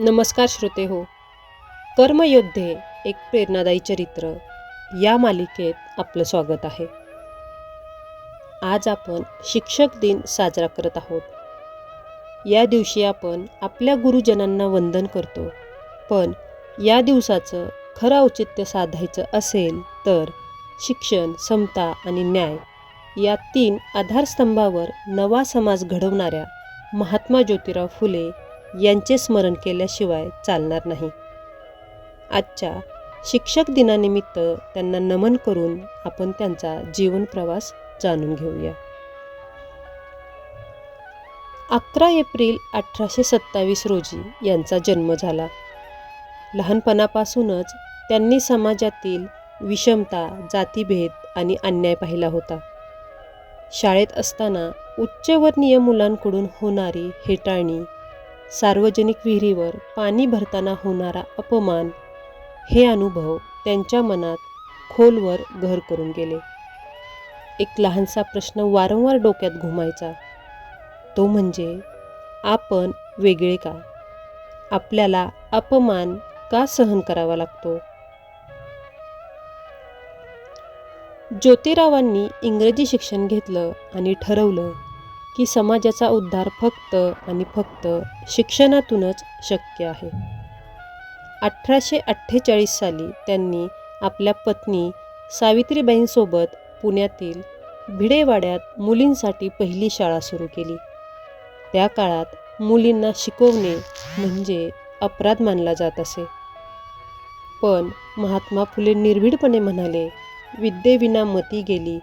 नमस्कार श्रोते हो. कर्मयोद्धे एक प्रेरणादायी चरित्र. या मालिकेत आपलं स्वागत आहे. आज आपण शिक्षक दिन साजरा करत आहोत. या दिवशी आपण आपल्या गुरुजनांना वंदन करतो. पण या दिवसाचं खरं औचित्य साधायचं असेल तर शिक्षण समता आणि न्याय या तीन आधारस्तंभावर नवा समाज घडवणाऱ्या महात्मा ज्योतिराव फुले यांचे स्मरण केल्याशिवाय चालणार नाही. आजच्या शिक्षक दिनानिमित्त त्यांना नमन करून आपण त्यांचा जीवनप्रवास जाणून घेऊया. अकरा एप्रिल अठराशे सत्तावीस रोजी यांचा जन्म झाला. लहानपणापासूनच त्यांनी समाजातील विषमता जातीभेद आणि अन्याय पाहिला होता. शाळेत असताना उच्चवर्णीय मुलांकडून होणारी हेटाळणी सार्वजनिक विहिरीवर पाणी भरताना होणारा अपमान हे अनुभव त्यांच्या मनात खोलवर घर करून गेले. एक लहानसा प्रश्न वारंवार डोक्यात घुमायचा. तो म्हणजे आपण वेगळे का? आपल्याला अपमान का सहन करावा लागतो? ज्योतिरावांनी इंग्रजी शिक्षण घेतलं आणि ठरवलं की समाजाचा उद्धार फक्त आणि फक्त शिक्षणातूनच शक्य आहे. अठराशे अठ्ठेचाळीस साली त्यांनी आपल्या पत्नी सावित्रीबाईंसोबत पुण्यातील भिडेवाड्यात मुलींसाठी पहिली शाळा सुरू केली. त्या काळात मुलींना शिकवणे म्हणजे अपराध मानला जात असे. पण महात्मा फुले निर्भीडपणे म्हणाले विद्येविना मती गेली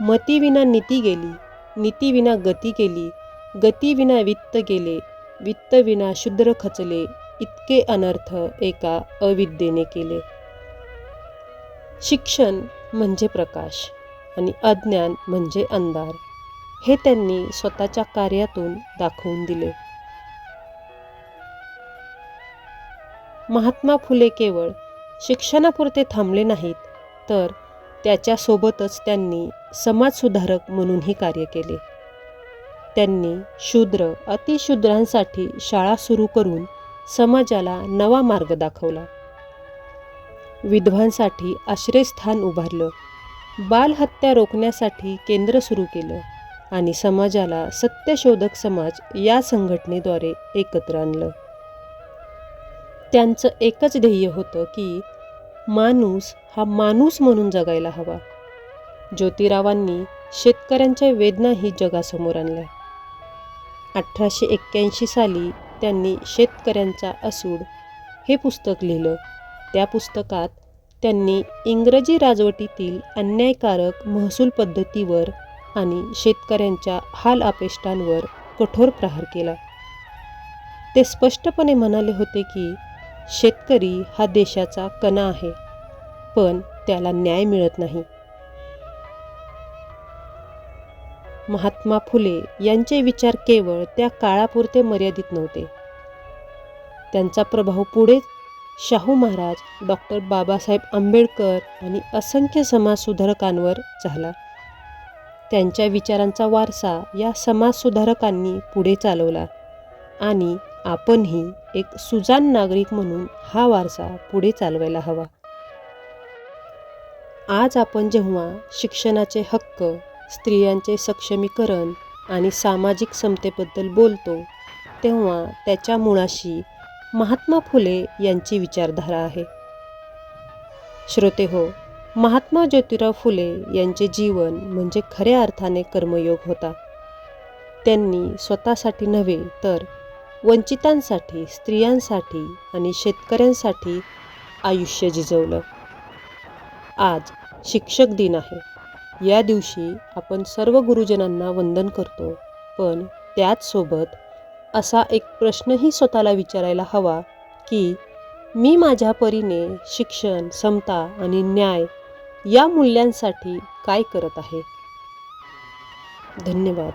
मतीविना नीती गेली नीतीविना गती केली. गतीविना वित्त गेले वित्तविना शूद्र खचले. इतके अनर्थ एका अविद्येने केले. शिक्षण म्हणजे प्रकाश आणि अज्ञान म्हणजे अंधार. हे त्यांनी स्वतःच्या कार्यातून दाखवून दिले. महात्मा फुले केवळ शिक्षणापुरते थांबले नाहीत तर त्याच्यासोबतच त्यांनी समाजसुधारक म्हणूनही कार्य केले. त्यांनी शूद्र अतिशूद्रांसाठी शाळा सुरू करून समाजाला नवा मार्ग दाखवला. विधवांसाठी आश्रयस्थान उभारलं. बालहत्या रोखण्यासाठी केंद्र सुरू केलं आणि समाजाला सत्यशोधक समाज या संघटनेद्वारे एकत्र आणलं. त्यांचं एकच ध्येय होतं की माणूस हा माणूस म्हणून जगायला हवा. ज्योतिरावांनी शेतकऱ्यांच्या वेदनाही जगासमोर आणल्या. अठराशे एक्क्याऐंशी साली त्यांनी शेतकऱ्यांचा असूड हे पुस्तक लिहिलं. त्या पुस्तकात त्यांनी इंग्रजी राजवटीतील अन्यायकारक महसूल पद्धतीवर आणि शेतकऱ्यांच्या हाल अपेष्टांवर कठोर प्रहार केला. ते स्पष्टपणे म्हणाले होते की शेतकरी हा देशाचा कणा आहे पण त्याला न्याय मिळत नाही. महात्मा फुले यांचे विचार केवळ त्या काळापुरते मर्यादित नव्हते. त्यांचा प्रभाव पुढे शाहू महाराज डॉक्टर बाबासाहेब आंबेडकर आणि असंख्य समाजसुधारकांवर झाला. त्यांच्या विचारांचा वारसा या समाजसुधारकांनी पुढे चालवला आणि आपणही एक सुजान नागरिक म्हणून हा वारसा पुढे चालवायला हवा. आज आपण जेव्हा शिक्षणाचे हक्क स्त्रियांचे सक्षमीकरण आणि सामाजिक समतेबद्दल बोलतो तेव्हा त्याच्या मुळाशी महात्मा फुले यांची विचारधारा आहे. श्रोते हो महात्मा ज्योतिराव फुले यांचे जीवन म्हणजे खऱ्या अर्थाने कर्मयोग होता. त्यांनी स्वतःसाठी नव्हे तर वंचितांसाठी स्त्रियांसाठी आणि शेतकऱ्यांसाठी आयुष्य झिजवलं आज शिक्षक दिन आहे. या दिवशी आपण सर्व गुरुजनांना वंदन करतो पण त्याचसोबत असा एक प्रश्नही स्वतःला विचारायला हवा की मी माझ्या परीने शिक्षण समता आणि न्याय या मूल्यांसाठी काय करत आहे? धन्यवाद.